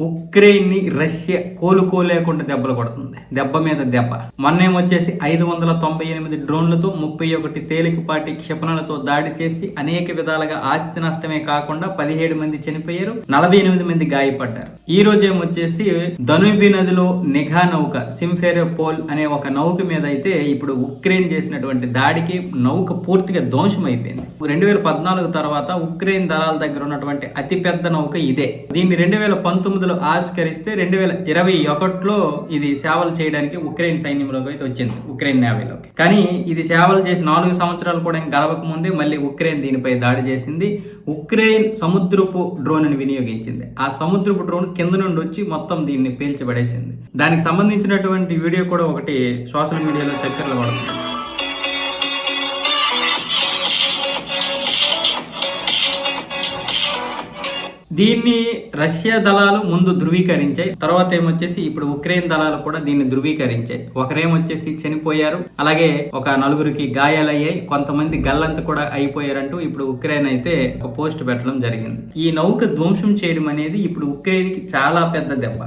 ఉక్రెయిన్ని Russia కోలుకోలేకుండా దెబ్బలు కొడుతుంది. దెబ్బ మీద దెబ్బ. మొన్నేమొచ్చేసి ఐదు వందల తొంభై ఎనిమిది డ్రోన్లతో ముప్పై ఒకటి తేలికపాటి క్షిపణులతో దాడి చేసి అనేక విధాలుగా ఆస్తి నష్టమే కాకుండా పదిహేడు మంది చనిపోయారు నలభై ఎనిమిది మంది గాయపడ్డారు. ఈ రోజు ఏమొచ్చేసి ధనుబి నదిలో నిఘా నౌక సింఫెరోపోల్ అనే ఒక నౌక మీద అయితే ఇప్పుడు ఉక్రెయిన్ చేసినటువంటి దాడికి నౌక పూర్తిగా ధ్వంసం అయిపోయింది రెండు వేల పద్నాలుగు తర్వాత ఉక్రెయిన్ దళాల దగ్గర ఉన్నటువంటి అతి పెద్ద నౌక ఇదే. దీన్ని రెండు వేల పంతొమ్మిది పంతొమ్మిదిలో ఆవిష్కరిస్తే రెండు వేల ఇరవై ఒకటిలో ఇది సేవలు చేయడానికి ఉక్రెయిన్ సైన్యంలోకి అయితే వచ్చింది ఉక్రెయిన్ నేవీలోకి. కానీ ఇది సేవలు చేసి నాలుగు సంవత్సరాలు కూడా ఇంకా గడవక ముందే మళ్ళీ ఉక్రెయిన్ దీనిపై దాడి చేసింది. ఉక్రెయిన్ సముద్రపు డ్రోన్ వినియోగించింది. ఆ సముద్రపు డ్రోన్ కింద నుండి వచ్చి మొత్తం దీన్ని పేల్చిపడేసింది. దానికి సంబంధించినటువంటి వీడియో కూడా ఒకటి సోషల్ మీడియాలో చక్కెరలు పడుతుంది. దీన్ని రష్యా దళాలు ముందు ధృవీకరించాయి. తర్వాత ఏమొచ్చేసి ఇప్పుడు ఉక్రెయిన్ దళాలు కూడా దీన్ని ధృవీకరించాయి. ఒకరేమొచ్చేసి చనిపోయారు. అలాగే ఒక నలుగురికి గాయాలయ్యాయి. కొంతమంది గల్లంత కూడా అయిపోయారంటూ ఇప్పుడు ఉక్రెయిన్ అయితే ఒక పోస్ట్ పెట్టడం జరిగింది. ఈ నౌక ధ్వంసం చేయడం అనేది ఇప్పుడు ఉక్రెయిన్కి చాలా పెద్ద దెబ్బ.